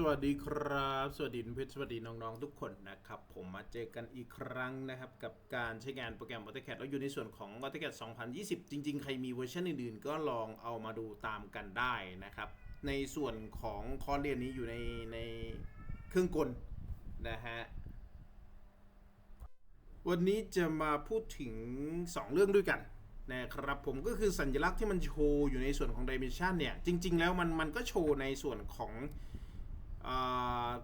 สวัสดีครับ สวัสดีเพื่อนสวัสดีน้องๆทุกคนนะครับ ผมมาเจอกันอีกครั้งนะครับ กับการใช้งานโปรแกรม AutoCAD แล้วอยู่ในส่วนของ AutoCAD 2020 จริง ๆ ใครมีเวอร์ชันอื่นๆ ก็ลองเอามาดูตามกันได้นะครับ ในส่วนของคอร์สเรียนนี้อยู่ในในเครื่องกลนะฮะวันนี้จะมาพูดถึง 2 เรื่องด้วยกันนะครับผมก็คือสัญลักษณ์ที่มันโชว์อยู่ในส่วนของ Dimension เนี่ย จริง ๆ แล้วมันมันก็โชว์ในส่วนของ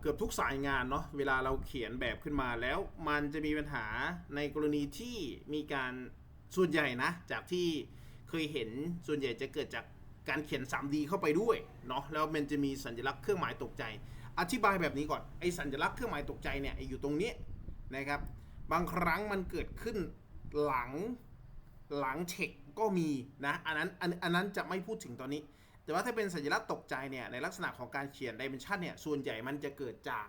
เกือบทุกสายงานเนาะเวลาเราเขียนแบบขึ้นมาแล้ว มันจะมีปัญหาในกรณีที่มีการส่วนใหญ่นะ จากที่เคยเห็นส่วนใหญ่จะเกิดจากการเขียน 3D เข้าไปด้วยเนาะแล้วมันจะมีสัญลักษณ์เครื่องหมายตกใจ อธิบายแบบนี้ก่อนไอ้สัญลักษณ์เครื่องหมายตกใจเนี่ยอยู่ตรงนี้นะครับ บางครั้งมันเกิดขึ้นหลังหลังเช็คก็มีนะอันนั้นอันอันนั้นจะไม่พูดถึงตอนนี้ แต่ว่าถ้าเป็นสัญลักษณ์ตกใจเนี่ยในลักษณะของการเขียนดิเมนชันเนี่ยส่วนใหญ่มันจะเกิดจาก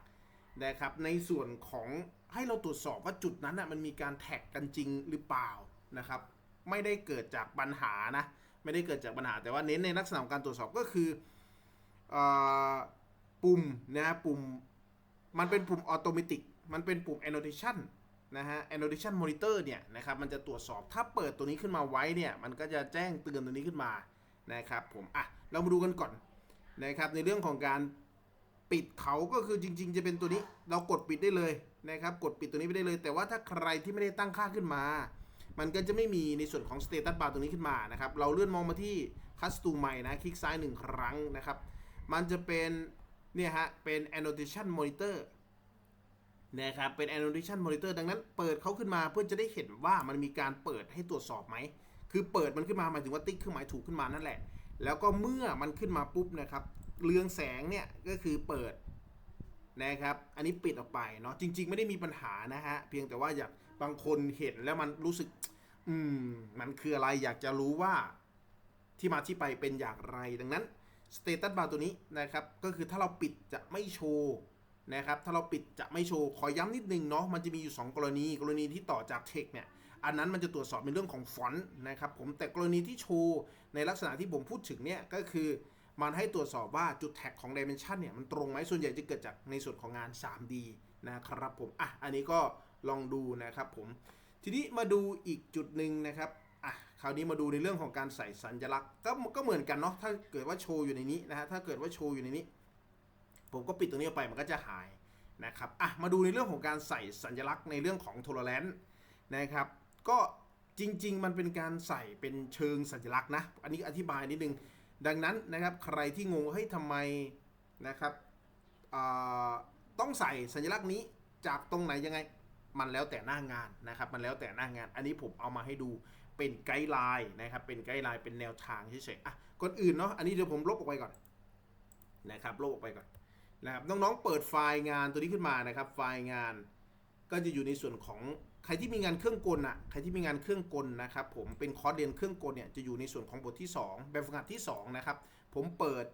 นะครับในส่วนของให้เราตรวจสอบว่าจุดนั้นอะมันมีการแท็กกันจริงหรือเปล่านะครับไม่ได้เกิดจากปัญหานะไม่ได้เกิดจากปัญหา แต่ว่าเน้นในลักษณะของการตรวจสอบก็คือออปุ่มนะปุ่มมันเป็นปุ่มออโตเมติกมันเป็นปุ่ม annotation นะฮะ annotation monitor เนี่ยนะครับมันจะตรวจสอบถ้าเปิดตัวนี้ขึ้นมาไว้เนี่ยมันก็จะแจ้งเตือนตัวนี้ขึ้นมา นะครับผมอะเรามาดูกันก่อนนะครับในเรื่องของการปิดเขาก็คือจริง ๆ จะเป็นตัวนี้เรากดปิดได้เลยนะครับกดปิดตัวนี้ไปได้เลย แต่ว่าถ้าใครที่ไม่ได้ตั้งค่าขึ้นมา มันก็จะไม่มีในส่วนของ status bar ตรงนี้ขึ้นมานะครับเราเลื่อนมองมาที่ custom ใหม่นะคลิกซ้ายหนึ่งครั้งนะครับมันจะเป็นเนี่ยฮะเป็น annotation monitor นะครับเป็น annotation monitor ดังนั้นเปิดเขาขึ้นมาเพื่อจะได้เห็นว่ามันมีการเปิดให้ตรวจสอบไหม คือเปิดมันขึ้นมาหมายถึงว่าติ๊กเครื่องหมายถูกขึ้นมานั่นแหละ แล้วก็เมื่อมันขึ้นมาปุ๊บนะครับเรืองแสงเนี่ยก็คือเปิดนะครับ อันนี้ปิดออกไปเนาะจริง ๆ ไม่ได้มีปัญหานะฮะเพียงแต่ว่าอยากบางคนเห็นแล้วมันรู้สึก อืม มันคืออะไรอยากจะรู้ว่าที่มาที่ไปเป็นอย่างไรดังนั้น status bar ตัวนี้นะครับก็คือถ้าเราปิดจะไม่โชว์นะครับถ้าเราปิดจะไม่โชว์ ขอย้ำนิดนึงเนาะมันจะมีอยู่ 2 กรณีกรณีที่ต่อจาก text เนี่ย อันนั้นมันจะตรวจสอบในเรื่องของฟอนต์นะครับผมแต่กรณีที่โชว์ในลักษณะที่ผมพูดถึงเนี่ยก็คือมันให้ตรวจสอบว่าจุดแท็กของ dimension เนี่ยมันตรงไหมส่วนใหญ่จะเกิดจากในส่วนของงาน 3D นะครับผมอะอันนี้ก็ลองดูนะครับผม ทีนี้มาดูอีกจุดหนึ่งนะครับอะคราวนี้มาดูในเรื่องของการใส่สัญลักษณ์ก็ก็เหมือนกันเนาะถ้าเกิดว่าโชว์อยู่ในนี้นะฮะถ้าเกิดว่าโชว์อยู่ในนี้ ผมก็ปิดตรงนี้ออกไปมันก็จะหายนะครับอะมาดูในเรื่องของการใส่สัญลักษณ์ในเรื่องของโทรแลนต์นะครับ ก็จริง ๆ มันเป็นการใส่เป็นเชิงสัญลักษณ์นะ อันนี้อธิบายนิดนึง ดังนั้นนะครับใครที่งงว่าเฮ้ยทำไมนะครับต้องใส่สัญลักษณ์นี้จากตรงไหนยังไง มันแล้วแต่หน้างานนะครับ มันแล้วแต่หน้างาน อันนี้ผมเอามาให้ดูเป็นไกด์ไลน์นะครับ เป็นไกด์ไลน์เป็นแนวทางเฉยๆ อะ ก่อนอื่นเนาะ อันนี้เดี๋ยวผมลบออกไปก่อนนะครับลบออกไปก่อนนะครับ น้องๆ เปิดไฟล์งานตัวนี้ขึ้นมานะครับ ไฟล์งานก็จะอยู่ในส่วนของ ใครที่มีงานเครื่องกลอะใครที่มีงานเครื่องกลนะครับผมเป็นคอร์สเรียนเครื่องกลเนี่ยจะอยู่ในส่วนของบทที่ 2 แบบฝึกหัดที่2นะครับผมเปิด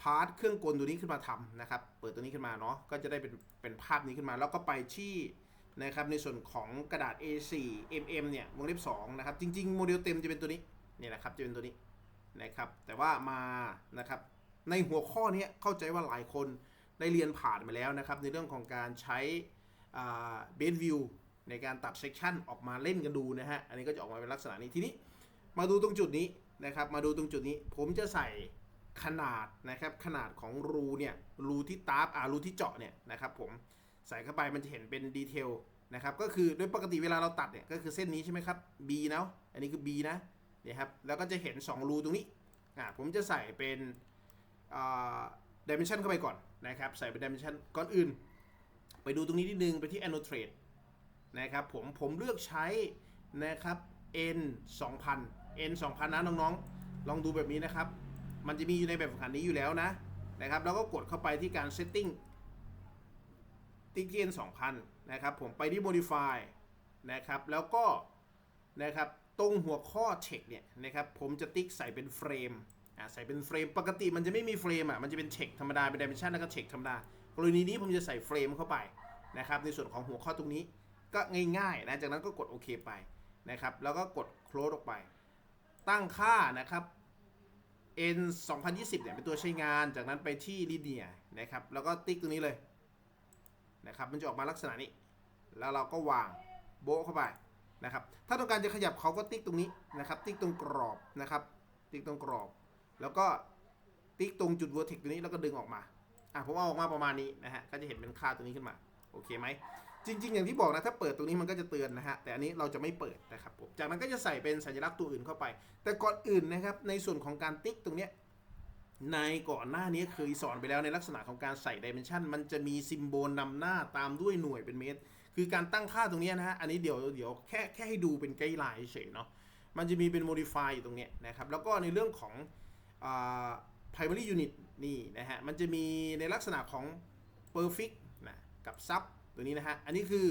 พาร์ทเครื่องกลตัวนี้ขึ้นมาทำนะครับ เปิดตัวนี้ขึ้นมาเนาะก็จะได้เป็นเป็นภาพนี้ขึ้นมา แล้วก็ไปที่นะครับในส่วนของกระดาษ A4 mm เนี่ยวงเล็บ2นะครับจริงๆโมเดลเต็มจะเป็นตัวนี้นี่แหละครับจะเป็นตัวนี้นะครับแต่ว่ามานะครับในหัวข้อนี้เข้าใจว่าหลายคนได้เรียนผ่านมาแล้วนะครับในเรื่องของการใช้เบสวิว ในการตัดเซกชันออกมาเล่นกันดูนะฮะ อันนี้ก็จะออกมาเป็นลักษณะนี้ทีนี้ มาดูตรงจุดนี้นะครับ มาดูตรงจุดนี้ ผมจะใส่ขนาดนะครับขนาดของรูเนี่ยรูที่ตาร์ฟอ่ารูที่เจาะเนี่ยนะครับผมใส่เข้าไปมันจะเห็นเป็นดีเทลนะครับก็คือโดยปกติเวลาเราตัดเนี่ยก็คือเส้นนี้ใช่ไหมครับ B นะอันนี้คือ B นะเนี่ยครับแล้วก็จะเห็น 2 รูตรงนี้อ่าผมจะใส่เป็นอ่าดิเมนชันเข้าไปก่อนนะครับใส่เป็นดิเมนชันก่อนอื่น ไปดูตรงนี้นิดนึงไปที่ annotate นะครับผมผมเลือกใช้นะครับ n 2000 n 2000นะน้องๆ ลองดูแบบนี้นะครับ มันจะมีอยู่ในแบบฝึกหัดนี้อยู่แล้วนะนะครับแล้วก็กดเข้าไปที่การ setting ติ๊กที่ n 2000นะครับผมไปที่ modify นะครับแล้วก็นะครับตรงหัวข้อ check เนี่ยนะครับผมจะติ๊กใส่เป็นเฟรมอ่าใส่เป็นเฟรมปกติมันจะไม่มีเฟรมอะมันจะเป็น check ธรรมดาเป็น dimension แล้วก็ check ธรรมดากรณีนี้ผมจะใส่เฟรมเข้าไปนะครับในส่วนของหัวข้อตรงนี้ ก็ง่ายๆนะจากนั้นก็กดโอเคไปนะครับแล้วก็กด close ออกไป ตั้งค่านะครับ N 2020เนี่ยเป็นตัวใช้งานจากนั้นไปที่ Linear นะครับแล้วก็ติ๊กตรงนี้เลยนะครับมันจะออกมาลักษณะนี้ แล้วเราก็วางโบะเข้าไปนะครับถ้าต้องการจะขยับเขาก็ติ๊กตรงนี้นะครับ ติ๊กตรงกรอบนะครับ ติ๊กตรงกรอบ แล้วก็ติ๊กตรงจุด vertex ตรงนี้แล้วก็ดึงออกมาอะผมเอาออกมาประมาณนี้นะฮะก็จะเห็นเป็นค่าตัวนี้ขึ้นมาโอเคไหม จริง ๆ อย่างที่บอกนะถ้าเปิดตรงนี้มันก็จะเตือนนะฮะแต่อันนี้เราจะไม่เปิดนะครับผมจากนั้นก็จะใส่เป็นสัญลักษณ์ตัวอื่นเข้าไป แต่ก่อนอื่นนะครับในส่วนของการติ๊กตรงเนี้ยในก่อนหน้านี้เคยสอนไปแล้วในลักษณะของการใส่ดิเมนชันมันจะมีซิมโบลนำหน้าตามด้วยหน่วยเป็นเมตร คือการตั้งค่าตรงนี้นะฮะอันนี้เดี๋ยวเดี๋ยวแค่แค่ให้ดูเป็นไกด์ไลน์เฉยเนาะมันจะมีเป็น modify อยู่ตรงนี้นะครับแล้วก็ในเรื่องของอ่า primary unit นี่นะฮะมันจะมีในลักษณะของ perfect นะกับ sub ตัวนี้นะฮะ อันนี้คือ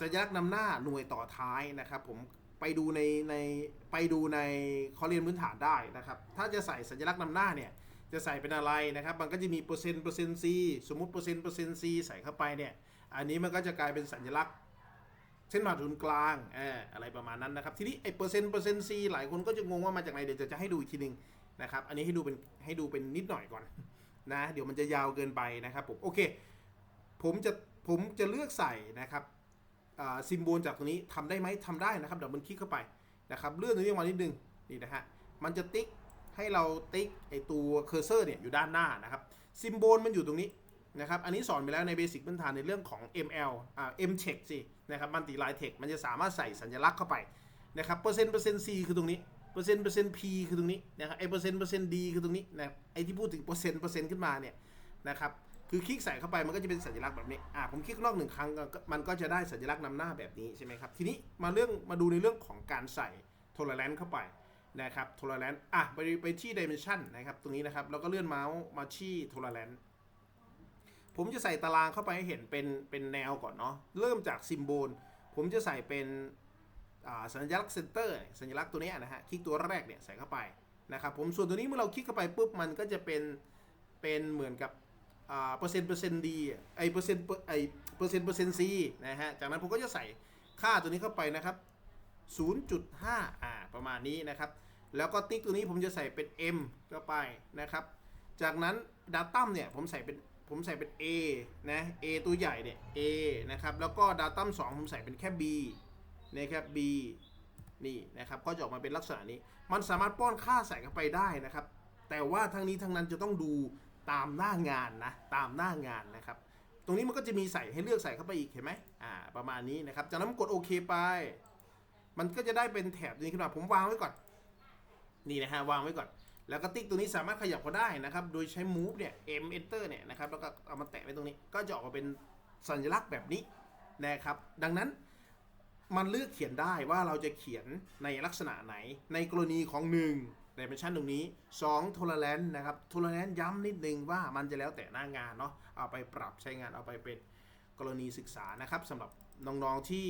สัญลักษณ์นำหน้าหน่วยต่อท้ายนะครับผมไปดูในในไปดูในข้อเรียนพื้นฐานได้นะครับ ถ้าจะใส่สัญลักษณ์นำหน้าเนี่ยจะใส่เป็นอะไรนะครับ มันก็จะมีเปอร์เซ็นต์เปอร์เซ็นต์ C สมมติเปอร์เซ็นต์เปอร์เซ็นต์ C ใส่เข้าไปเนี่ย อันนี้มันก็จะกลายเป็นสัญลักษณ์เส้นผ่าศูนย์กลางเอออะไรประมาณนั้นนะครับ ทีนี้ไอ้เปอร์เซ็นต์เปอร์เซ็นต์ C หลายคนก็จะงงว่ามาจากไหนเดี๋ยวจะให้ดูอีกทีหนึงนะครับ อันนี้ให้ดูเป็นให้ดูเป็นนิดหน่อยก่อนนะ เดี๋ยวมันจะยาวเกินไปนะครับผม โอเค ผมจะ ผมจะเลือกใส่นะครับซิมโบลจากตรงนี้ทำได้ไหมทำได้นะครับเดี๋ยวมันคลิกเข้าไปนะครับเลื่อนตรงนี้มานิดนึงนี่นะฮะมันจะติ๊กให้เราติ๊กไอตัวเคอร์เซอร์เนี่ยอยู่ด้านหน้านะครับซิมโบลมันอยู่ตรงนี้นะครับอันนี้สอนไปแล้วในเบสิกพื้นฐานในเรื่องของ ML อ่า M check สินะครับมันติไลน์เทคมันจะสามารถใส่สัญลักษณ์เข้าไปนะครับเปอร์เซ็นต์เปอร์เซ็นต์ C คือตรงนี้เปอร์เซ็นต์เปอร์เซ็นต์ P คือตรงนี้นะครับไอเปอร์เซ็นต์เปอร์เซ็นต์ D คือตรงนี้นะไอที่พูดถึงเปอร์เซ็นต์เปอร์เซ็นต์ขึ้นมาเนี่ยนะครับ คือคลิกใส่เข้าไปมันก็จะเป็นสัญลักษณ์แบบนี้ อ่าผมคลิกนอกหนึ่งครั้งมันก็จะได้สัญลักษณ์นำหน้าแบบนี้ใช่ไหมครับ ทีนี้มาเรื่องมาดูในเรื่องของการใส่ tolerance เข้าไปนะครับ tolerance อะไปไปที่ dimension นะครับ ตรงนี้นะครับ แล้วก็เลื่อนเมาส์มาที่ tolerance ผมจะใส่ตารางเข้าไปให้เห็นเป็นเป็นแนวก่อนเนาะ เริ่มจากซิมโบล ผมจะใส่เป็นอ่าสัญลักษณ์เซนเตอร์สัญลักษณ์ตัวนี้นะฮะ คลิกตัวแรกเนี่ยใส่เข้าไปนะครับ ผมส่วนตัวนี้เมื่อเราคลิกเข้าไปปุ๊บมันก็จะเป็นเป็นเหมือนกับ เปอร์เซ็นต์เปอร์เซ็นต์ดีไอเปอร์เซ็นต์ไอเปอร์เซ็นต์เปอร์เซ็นต์ซีนะฮะจากนั้นผมก็จะใส่ค่าตัวนี้เข้าไปนะครับ 0.5อ่าประมาณนี้นะครับ แล้วก็ติ๊กตัวนี้ผมจะใส่เป็น M เข้าไปนะครับ จากนั้น Datum เนี่ยผมใส่เป็นผมใส่เป็น A นะ A ตัวใหญ่เนี่ย A นะครับ แล้วก็ Datum 2ผมใส่เป็นแค่ B นะครับ B นี่นะครับ ก็จะออกมาเป็นลักษณะนี้ มันสามารถป้อนค่าใส่เข้าไปได้นะครับ แต่ว่าทั้งนี้ทั้งนั้นจะต้องดู ตามหน้างานนะตามหน้างานนะครับ ตรงนี้มันก็จะมีใส่ให้เลือกใส่เข้าไปอีกเห็นไหมอ่าประมาณนี้นะครับจากนั้นกดโอเคไป มันก็จะได้เป็นแถบนี้ขึ้นมาผมวางไว้ก่อน นี่นะฮะวางไว้ก่อน แล้วก็ติ๊กตัวนี้สามารถขยับก็ได้นะครับ โดยใช้ move เนี่ย m enter เนี่ยนะครับแล้วก็เอามาแตะไว้ตรงนี้ ก็จะออกมาเป็นสัญลักษณ์แบบนี้นะครับ ดังนั้นมันเลือกเขียนได้ว่าเราจะเขียนในลักษณะไหนในกรณีของ 1 dimension ตรงนี้2 tolerance นะครับ tolerance ย้ำนิดนึงว่ามันจะแล้วแต่หน้างานเนาะเอาไปปรับใช้งานเอาไปเป็นกรณีศึกษานะครับสำหรับน้องๆที่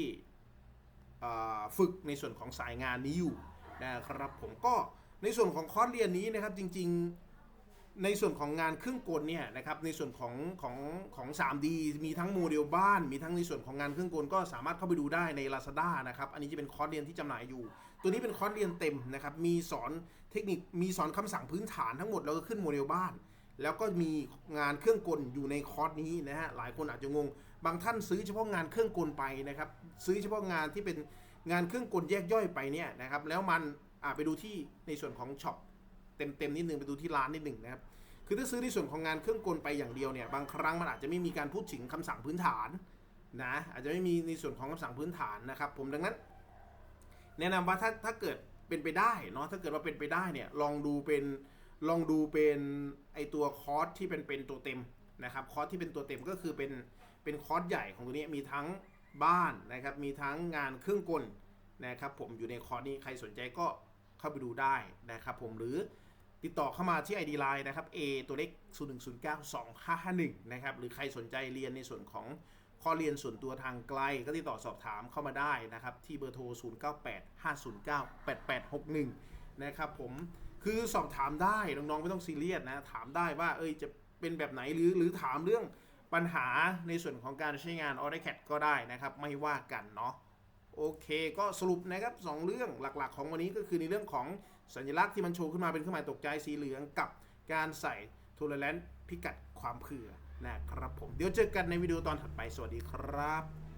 ฝึกในส่วนของสายงานนี้อยู่นะครับผมก็ในส่วนของคอร์สเรียนนี้นะครับจริงๆ ในส่วนของงานเครื่องกลเนี่ยนะครับในส่วนของของของ 3D มีทั้งโมเดลบ้าน มีทั้งในส่วนของงานเครื่องกลก็สามารถเข้าไปดูได้ใน Lazada นะครับอันนี้จะเป็นคอร์สเรียนที่จำหน่ายอยู่ ตัวนี้เป็นคอร์สเรียนเต็มนะครับมีสอนเทคนิคมีสอนคำสั่งพื้นฐานทั้งหมดแล้วก็ขึ้นโมเดลบ้าน แล้วก็มีงานเครื่องกลอยู่ในคอร์สนี้นะฮะหลายคนอาจจะงง บางท่านซื้อเฉพาะงานเครื่องกลไปนะครับซื้อเฉพาะงานที่เป็นงานเครื่องกลแยกย่อยไปเนี่ยนะครับแล้วมันไปดูที่ในส่วนของช็อป เต็มๆนิดนึงไปดูที่ร้านนิดนึงนะครับคือถ้าซื้อในส่วนของงานเครื่องกลไปอย่างเดียวเนี่ยบางครั้งมันอาจจะไม่มีการพูดถึงคำสั่งพื้นฐานนะอาจจะไม่มีในส่วนของคำสั่งพื้นฐานนะครับผมดังนั้น แนะนำว่าถ้าถ้าเกิดเป็นไปได้เนาะถ้าเกิดว่าเป็นไปได้เนี่ยลองดูเป็นลองดูเป็นไอตัวคอร์สที่เป็นเป็นตัวเต็มนะครับคอร์สที่เป็นตัวเต็มก็คือเป็นเป็นคอร์สใหญ่ของตัวนี้มีทั้งบ้านนะครับมีทั้งงานเครื่องกลนะครับผมอยู่ในคอร์สนี้ใครสนใจก็เข้าไปดูได้นะครับผมหรือ ติดต่อเข้ามาที่ ID Line นะครับ A ตัวเลข01092551นะครับ หรือใครสนใจเรียนในส่วนของข้อเรียนส่วนตัวทางไกล ก็ติดต่อสอบถามเข้ามาได้นะครับ ที่เบอร์โทร 0985098861 นะครับผม คือสอบถามได้ น้องๆ ไม่ต้องซีเรียสนะ ถามได้ว่า เอ้ย จะเป็นแบบไหน หรือ หรือถามเรื่องปัญหาในส่วนของการใช้งาน AutoCAD ก็ได้นะครับ ไม่ว่ากันเนาะ โอเค ก็สรุปนะครับสองเรื่องหลักๆ ของวันนี้ก็คือในเรื่องของ สัญลักษณ์ที่มันโชว์ขึ้นมาเป็นเครื่องหมายตกใจสีเหลืองกับการใส่ทูเลนพิกัดความเผื่อนะครับผม เดี๋ยวเจอกันในวิดีโอตอนถัดไป สวัสดีครับ